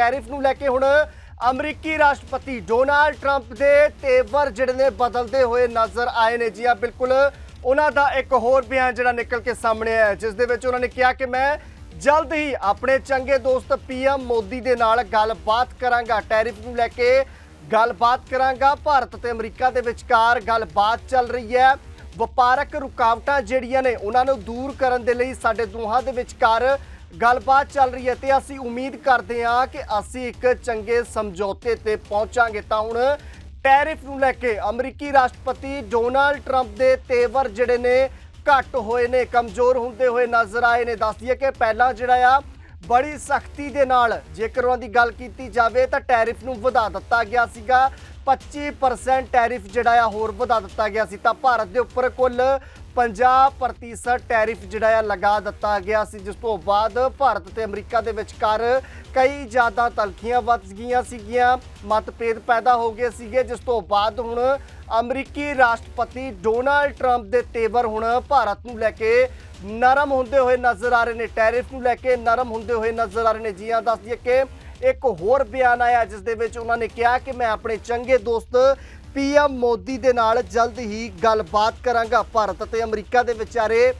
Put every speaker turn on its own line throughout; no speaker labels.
Tariff ਨੂੰ ਲੈ ਕੇ ਹੁਣ ਅਮਰੀਕੀ ਰਾਸ਼ਟਰਪਤੀ ਡੋਨਾਲਡ ਟਰੰਪ ਦੇ ਤੇਵਰ ਜਿਹੜੇ ਨੇ ਬਦਲਦੇ ਹੋਏ ਨਜ਼ਰ ਆਏ ਨੇ। ਜੀ ਆ ਬਿਲਕੁਲ। ਉਹਨਾਂ ਦਾ ਇੱਕ ਹੋਰ ਬਿਆਨ ਜਿਹੜਾ ਨਿਕਲ ਕੇ ਸਾਹਮਣੇ ਆਇਆ, ਜਿਸ ਦੇ ਵਿੱਚ ਉਹਨਾਂ ਨੇ ਕਿਹਾ ਕਿ ਮੈਂ ਜਲਦ ਹੀ ਆਪਣੇ ਚੰਗੇ ਦੋਸਤ ਪੀਐਮ ਮੋਦੀ ਦੇ ਨਾਲ ਗੱਲਬਾਤ ਕਰਾਂਗਾ, ਟੈਰਿਫ ਨੂੰ ਲੈ ਕੇ ਗੱਲਬਾਤ ਕਰਾਂਗਾ। ਭਾਰਤ ਤੇ ਅਮਰੀਕਾ ਦੇ ਵਿਚਕਾਰ ਗੱਲਬਾਤ ਚੱਲ ਰਹੀ ਹੈ। ਵਪਾਰਕ ਰੁਕਾਵਟਾਂ ਜਿਹੜੀਆਂ ਨੇ, ਉਹਨਾਂ ਨੂੰ ਦੂਰ ਕਰਨ ਦੇ ਲਈ ਸਾਡੇ ਦੋਹਾਂ ਦੇ ਵਿਚਕਾਰ ਗੱਲਬਾਤ ਚੱਲ ਰਹੀ ਹੈ ਤੇ ਅਸੀਂ ਉਮੀਦ ਕਰਦੇ ਹਾਂ ਕਿ ਅਸੀਂ ਇੱਕ ਚੰਗੇ ਸਮਝੌਤੇ ਤੇ ਪਹੁੰਚਾਂਗੇ ਤਾਂ ਹੁਣ ਟੈਰਿਫ ਨੂੰ ਲੈ ਕੇ ਅਮਰੀਕੀ ਰਾਸ਼ਟਰਪਤੀ ਡੋਨਾਲਡ ਟਰੰਪ ਦੇ ਤੇਵਰ ਜਿਹੜੇ ਨੇ ਘੱਟ ਹੋਏ ਨੇ, ਕਮਜ਼ੋਰ ਹੁੰਦੇ ਹੋਏ ਨਜ਼ਰ ਆਏ ਨੇ। ਦੱਸ ਦਈਏ ਕਿ ਪਹਿਲਾਂ ਜਿਹੜਾ ਆ, ਬੜੀ ਸਖਤੀ ਦੇ ਨਾਲ ਜੇਕਰ ਉਹਨਾਂ ਦੀ ਗੱਲ ਕੀਤੀ ਜਾਵੇ ਤਾਂ ਟੈਰਿਫ ਨੂੰ ਵਧਾ ਦਿੱਤਾ ਗਿਆ ਸੀਗਾ। 25% ਟੈਰਿਫ ਜਿਹੜਾ ਆ ਹੋਰ ਵਧਾ ਦਿੱਤਾ ਗਿਆ ਸੀ। ਤਾਂ ਭਾਰਤ ਦੇ ਉੱਪਰ ਕੁੱਲ 50% ਟੈਰਿਫ ਜਿਹੜਾ ਆ ਲਗਾ ਦਿੱਤਾ ਗਿਆ ਸੀ, ਜਿਸ ਤੋਂ ਬਾਅਦ ਭਾਰਤ ਤੇ ਅਮਰੀਕਾ ਦੇ ਵਿਚਕਾਰ ਕਈ ਜ਼ਿਆਦਾ ਤਲਖੀਆਂ ਵੱਧ ਗਈਆਂ ਸੀਗੀਆਂ, ਮਤਭੇਦ ਪੈਦਾ ਹੋ ਗਏ ਸੀਗੇ, ਜਿਸ ਤੋਂ ਬਾਅਦ ਹੁਣ ਅਮਰੀਕੀ ਰਾਸ਼ਟਰਪਤੀ ਡੋਨਾਲਡ ਟਰੰਪ ਦੇ ਤੇਵਰ ਹੁਣ ਭਾਰਤ ਨੂੰ ਲੈ ਕੇ ਨਰਮ ਹੁੰਦੇ ਹੋਏ ਨਜ਼ਰ ਆ ਰਹੇ ਨੇ। ਟੈਰਿਫ ਨੂੰ ਲੈ ਕੇ ਨਰਮ ਹੁੰਦੇ ਹੋਏ ਨਜ਼ਰ ਆ ਰਹੇ ਨੇ। ਜੀ ਹਾਂ, ਦੱਸ ਦਈਏ ਕਿ ਇੱਕ ਹੋਰ ਬਿਆਨ ਆਇਆ ਜਿਸ ਦੇ ਵਿੱਚ ਉਹਨਾਂ ਨੇ ਕਿਹਾ ਕਿ ਮੈਂ ਆਪਣੇ ਚੰਗੇ ਦੋਸਤ ਪੀਐਮ ਮੋਦੀ ਦੇ ਨਾਲ ਜਲਦ ਹੀ ਗੱਲਬਾਤ ਕਰਾਂਗਾ। ਭਾਰਤ ਅਤੇ ਅਮਰੀਕਾ ਦੇ ਵਿਚਾਰੇ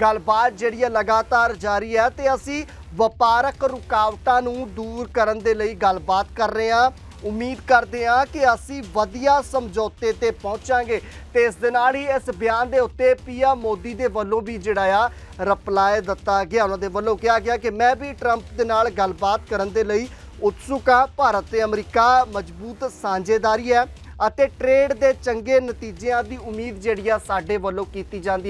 ਗੱਲਬਾਤ ਜਿਹੜੀ ਹੈ ਲਗਾਤਾਰ ਜਾਰੀ ਹੈ ਤੇ ਅਸੀਂ ਵਪਾਰਕ ਰੁਕਾਵਟਾਂ ਨੂੰ ਦੂਰ ਕਰਨ ਦੇ ਲਈ ਗੱਲਬਾਤ ਕਰ ਰਹੇ ਹਾਂ। ਉਮੀਦ ਕਰਦੇ ਹਾਂ ਕਿ ਅਸੀਂ ਵਧੀਆ ਸਮਝੌਤੇ ਤੇ ਪਹੁੰਚਾਂਗੇ ਤੇ ਇਸ ਦੇ ਨਾਲ ਹੀ ਇਸ ਬਿਆਨ ਦੇ ਉੱਤੇ ਪੀਐਮ ਮੋਦੀ ਦੇ ਵੱਲੋਂ ਵੀ ਜਿਹੜਾ ਆ ਰਿਪਲਾਈ ਦਿੱਤਾ ਗਿਆ। ਉਹਨਾਂ ਦੇ ਵੱਲੋਂ ਕਿਹਾ ਗਿਆ ਕਿ ਮੈਂ ਵੀ ਟਰੰਪ ਦੇ ਨਾਲ ਗੱਲਬਾਤ ਕਰਨ ਦੇ ਲਈ ਉਤਸੁਕ ਆ, ਭਾਰਤ ਤੇ ਅਮਰੀਕਾ ਮਜ਼ਬੂਤ ਸਾਂਝੇਦਾਰੀ ਹੈ ਅਤੇ ਟ੍ਰੇਡ ਦੇ ਚੰਗੇ ਨਤੀਜਿਆਂ ਦੀ ਉਮੀਦ ਜਿਹੜੀ ਆ ਸਾਡੇ ਵੱਲੋਂ ਕੀਤੀ ਜਾਂਦੀ